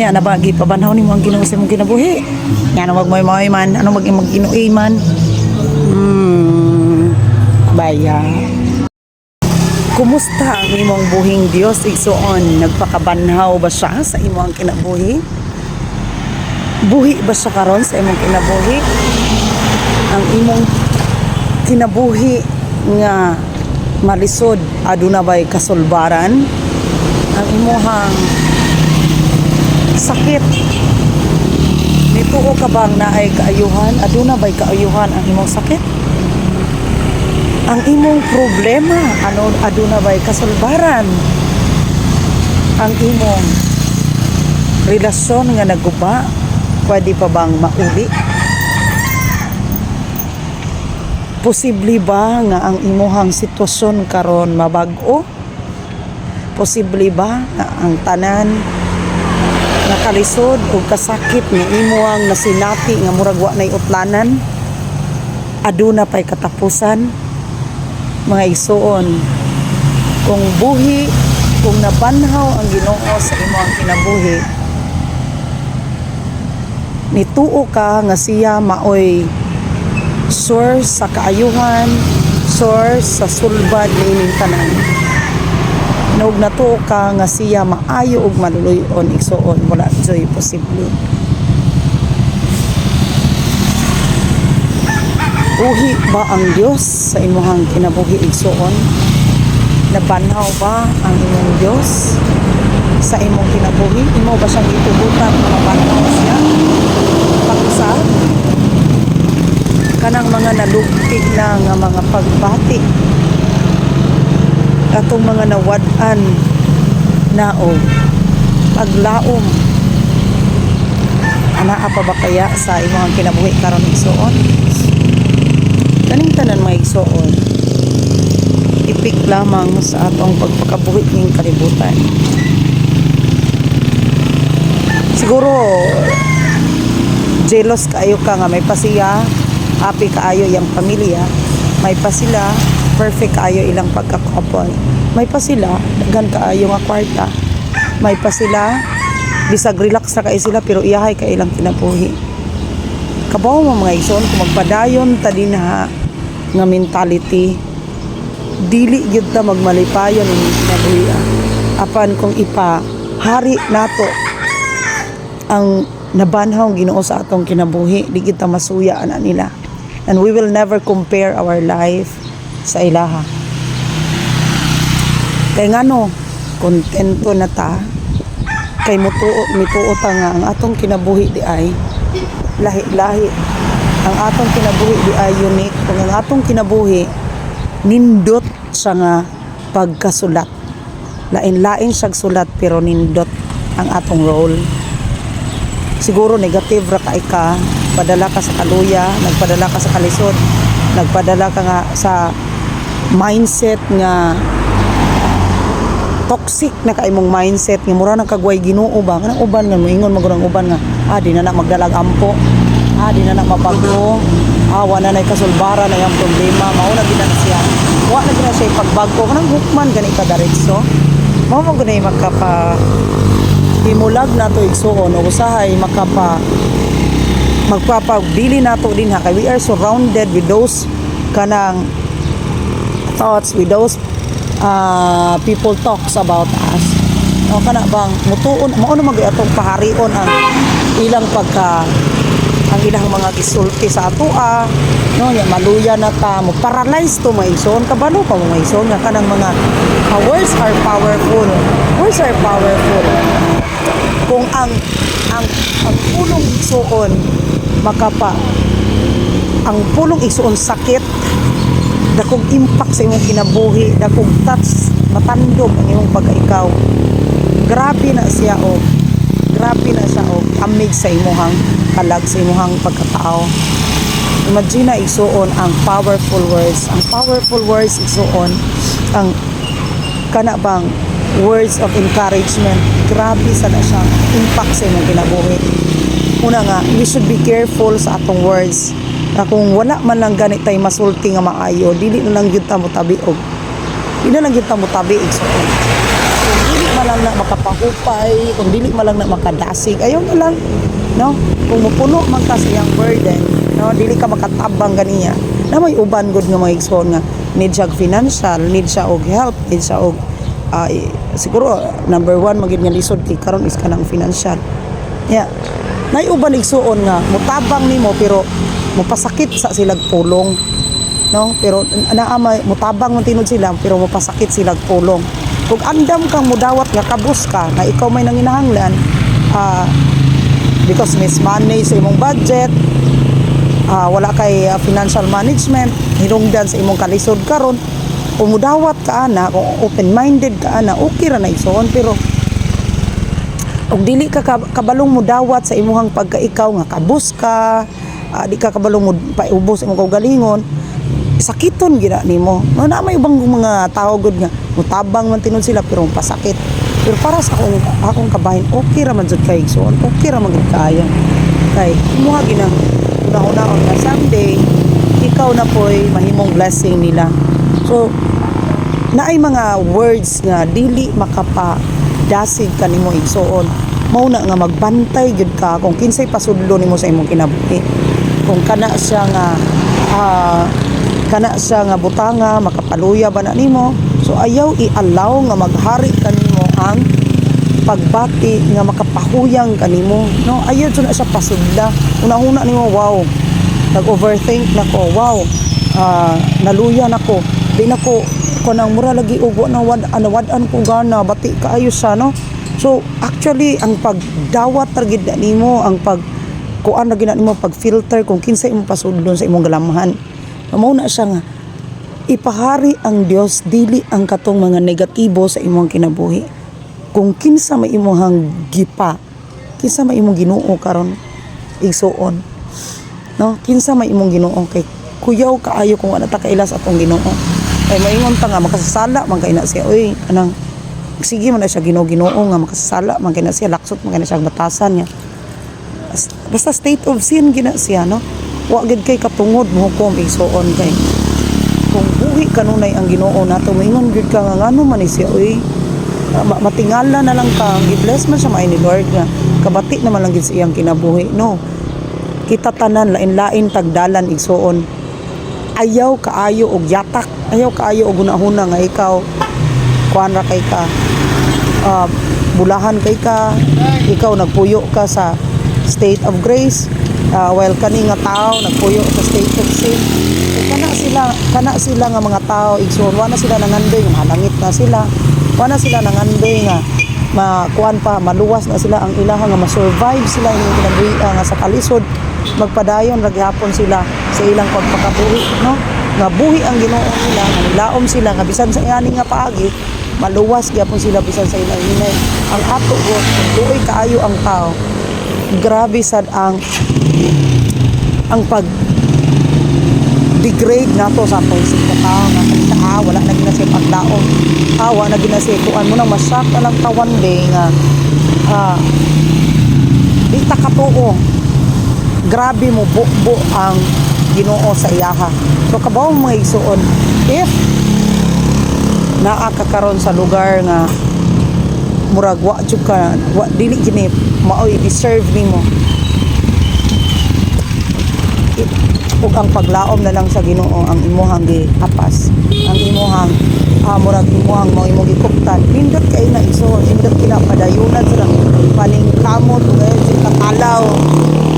Nya na bagi pabanhaw ni mo ang Ginoo sa imong kinabuhi. Nya na wag mo mo man, ano mag mag man. Hmm. Baya. Kumusta ang imong buhing Dios igsuon? Nagpakabanhaw ba siya sa imong kinabuhi? Buhi ba siya karon sa imong kinabuhi? Ang imong kinabuhi nga malisod aduna ba'y kasulbaran? Ang imuhang sakit Nituo ka bang naay kaayuhan? Aduna ba'y kaayuhan ang imong sakit? Ang imong problema, ano aduna ba'y kasulbaran? Ang imong relasyon nga naguba, pwede pa bang mauli? Posible ba nga ang imuhang sitwasyon karon mabag-o? Posible ba nga ang tanan nakalisod o kasakit nga imuang nasinati nga murag wa nay utlanan. Aduna pay katapusan. Mga igsuon kung buhi kung nabanhaw ang Ginoo sa imong kinabuhi nituo ka nga siya maoy source sa kaayuhan source sa sulbad ni ining tanan Nog natuo ka nga siya maayo ug maluluyon igsuon wala joy posible. Uhi ba ang Dios sa imong kinabuhi igsuon? Nabanhaw ba ang imong Dios sa imong kinabuhi? Imo ba siyang itubutan nga mabanhaw siya? Pag-usa kanang mga nalugtig na nga mga pagbati atong mga nawad-an nao paglaom. Anaa pa ba kaya sa imong kinabuhi karon igsuon kaning tanan mga igsuon ipik lamang sa atong pagpakabuhi ning kalibutan. Siguro jealous kaayo ka nga. May pasiya happy kaayo yang pamilya. May pa sila perfect kaayo ilang pagkakouple may pa sila daghan kaayo nga kwarta. May pa sila bisag relax ra kay sila pero iyahay kay ilang kinabuhi kabaw mo mga igsoon kung magpadayon ta din ha nga mentality. Dili gyud ta magmalipayon ang kinabuhi apan kung ipa hari nato ang nabanhaw Ginoo sa atong kinabuhi di kita masuya ana nila. And we will never compare our life sa ilaha. Kay ngano kontento na ta. Kay mutuo mituo ta nga ang atong kinabuhi di ay lahi-lahi. Ang atong kinabuhi di ay unique. Kung ang atong kinabuhi nindot sa nga pagkasulat. Lain-lain siyag sulat pero nindot ang atong role. Siguro negative ra ka ka padala ka sa kaluya nagpadala ka sa kalisod nagpadala ka nga sa mindset nga toxic na ka imong mindset nga mura nang kagway Ginoo ba? Kanang uban nga moingon magurang uban nga ah di na na magdalag ampo. Ah di na na mapagko ah wa na nay kasulbara na yung problema. Mao na gid siya. Wa na gid siya pagbagko kanang hukman gani ka diretso mao mo gani makapa himulag na to igsuon o usahay makapa magpapabili nato din ha. Kay we are surrounded with those kanang thoughts with those uh, people talks about us. O kana bang mutuon mao na magay atong paharion ang ilang pagka ang ilang mga gisulti sa atoa no nya maluya na ta mo paralyze to maison kabalo pa mo maison nga kanang mga uh, words are powerful. Words are powerful. Kung ang ang ang pulong igsuon makapa ang pulong igsuon sakit dakong impact sa imong kinabuhi dakong touch matandog ang imong pagkaikaw grabe na siya o grabe na siya o amig sa imuhang kalag sa imuhang pagkatao. Imagine na igsuon ang powerful words. Ang powerful words igsuon ang kana bang words of encouragement. Grabe sa na siyang impact sa imong kinabuhi. Una nga we should be careful sa atong words na kung wala man lang ganit tay masulti nga maayo dili na lang gyud ta mo tabiog dili na lang gyud ta mo tabi igsuon kung dili man lang na makapahupay, kung dili man lang na makadasig, ayaw na lang. No? Kung mupuno man ka sa iyang burden, no? dili ka makatabang ganiya. Na may uban gud nga mga igsoon nga need siya og financial, need siya og help, need siya og i- siguro number one magid nga lisod kay karon is kanang financial. Yeah. Nay uban igsuon nga mutabang nimo pero mupasakit sa silag pulong. No? Pero naa may mutabang man tinud sila pero mupasakit silag pulong. Kung andam kang mudawat nga kabus ka na ikaw may nanginahanglan ah because mismanage sa imong budget ah, wala kay ah, financial management hinungdan sa imong kalisod karon kung mudawat ka ana kung open-minded ka ana okay ra na igsoon pero og dili ka ka- kabalong mudawat sa imuhang pagkaikaw nga kabus ka ah, di ka kabalong mo paubos imong kaugalingon. Sakiton gina nimo. No na may ubang mga tao gud nga mutabang man tinud sila pero pasakit pero para sa akong akong kabahin okay ra man jud kay igsoon okay ra man gud kaayo kay imuha ginang una-unaon nga someday ikaw na po'y mahimong blessing nila. So naay mga words nga dili makapadasig kanimo igsoon. Mao na nga magbantay gud ka kung kinsay pasudlo nimo sa imong kinabuhi kung kana siya nga ah, kana siya nga butanga makapaluya ba na nimo? So ayaw i-allow nga maghari kanimo ang pagbati nga makapahuyang kanimo no ayaw jud na siya pasudla una-una nimo wow. Nag-overthink na ko wow. Ah, naluya na ko. Di na ko kanang mura lagi ugo na wad anawadan ko gana bati kaayo siya no? So actually ang pagdawat ra gid na nimo ang pag kuan na gina nimo pag filter kung kinsa imong pasudlon sa imong galamhan mao na siya nga ipahari ang Dios dili ang katong mga negatibo sa imong kinabuhi. Kung kinsa may imong gipa kinsa may imong Ginoo karon igsuon. No? Kinsa may imong Ginoo kay kuyaw kaayo kung ano ta kailas atong Ginoo ay maingon ta nga makasasala man kay na siya oy anang sige man na siya Ginoo Ginoo nga makasasala man kay na siya laksot man kay na siya batasan niya basta state of sin gina siya no? Wa gid kay katungod mo hukom igsuon kay kung buhi kanunay ang Ginoo nato moingon gid ka nga ngano man siya oy Ah, ma- matingala na lang ka. Gi-bless man siya may ni Lord nga kabati naman lang gid sa iyang kinabuhi no? Kita tanan lain-lain tagdalan igsuon ayaw kaayo og yatak. Ayaw kaayo og hunahuna nga ikaw. Kuan ra kay ka. Ah, bulahan kay ka. Ikaw nagpuyo ka sa state of grace. Ah, while kani nga tao nagpuyo sa state of sin. So, kana sila kana sila nga mga tao igsoon wa na sila nangandoy nga malangit na sila. Wa na sila nangandoy nga makuan pa maluwas na sila ang ilaha nga ma-survive sila yung kinabuhi ah, nga sa kalisod. Magpadayon ra gihapon sila sa ilang pagpakabuhi no? Nga buhi ang Ginoo nila nga nilaom sila nga bisan sa yani nga paagi maluwas gyapon sila bisan sa ilang hinay. Ang ato go duoy kaayo ang tao grabe sad ang ang pag degrade nato sa atong isip ka tao nga kanta ah, wala na gina siya paglaom ah, wala na gina siya kuan. Mo na masak na lang tawan day nga ah, di ta grabe mo bukbo ang ginoo sa iyaha. So kabaw mga igsuon if naa ka karon sa lugar nga murag wa jud wa dili gini maoy deserve nimo ug ang paglaom na lang sa Ginoo. Ang imuhang giapas. Ang imuhang ah, murag imuhang mga imong gikuptan. Nindot kay na iso nindot kina padayunan sa paningkamot ug ayo jud ka talaw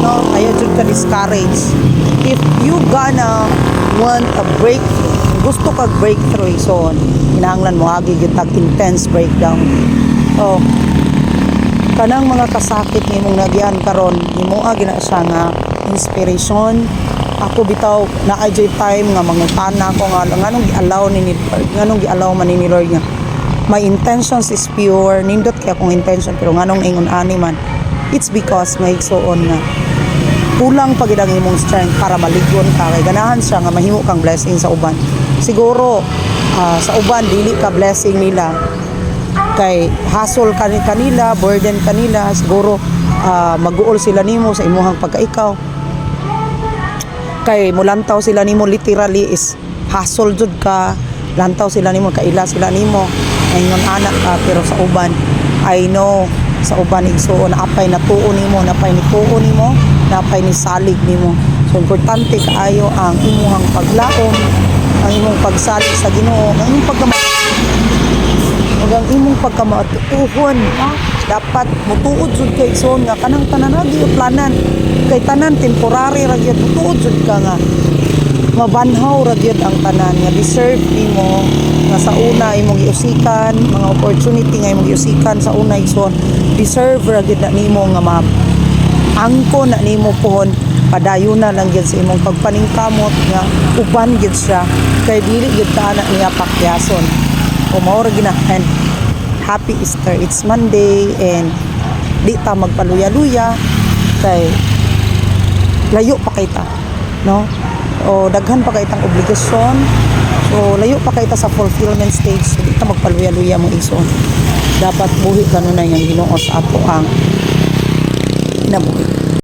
no ayo jud ka discourage if you gonna want a breakthrough gusto kag breakthrough ison kinahanglan mo agi gitag intense breakdown. Oh kanang mga kasakit nimong nagyan karon himuha gina siya nga inspiration. Ako bitaw na joy time nga mangutana ko nga nganong gi-allow ni ni nganong gi-allow man ni ni Lord nga my intentions is pure. Nindot kay akong intention pero nganong ingon ani man it's because may igsuon nga kulang pagid ang imong strength para maligyon ka. Kay ganahan siya nga mahimo kang blessing sa uban. Siguro ah, sa uban dili ka blessing nila kay hassle kani kanila, burden kanila, siguro ah, mag-uol sila nimo sa imuhang pagkaikaw. Kay mulantaw sila nimo literally is hassle jud ka, lantaw sila nimo kaila sila nimo. Ingon anak ka pero sa uban I know sa uban igsuon napay natuo nimo napay ni tuo nimo napay ni salig nimo so importante kaayo ang imuhang paglaom ang imong pagsalig sa Ginoo ang imong pagkama ug ang imong pagkamatuhon dapat mutuod jud kay igsoon nga kanang tanan agi planan. Kay tanan temporary ra gyud mutuod jud ka nga. Mabanhaw ra gyud ang tanan nga deserve nimo nga sa una imong giusikan mga opportunity nga imong giusikan sa una igsoon deserve ra gyud na nimo nga ma angko na nimo pohon. Padayon na lang gyud sa imong pagpaningkamot nga uban gyud siya. Kay dili gyud ka na niya pakyason. O mao ra happy Easter. It's Monday and di ta magpaluya-luya kay layo pa kay ta no? O daghan pa kay tang obligasyon. So layo pa kay ta sa fulfillment stage. So di ta magpaluya-luya mo igsoon dapat buhi kanunay ang Ginoo sa ato ang nabuhi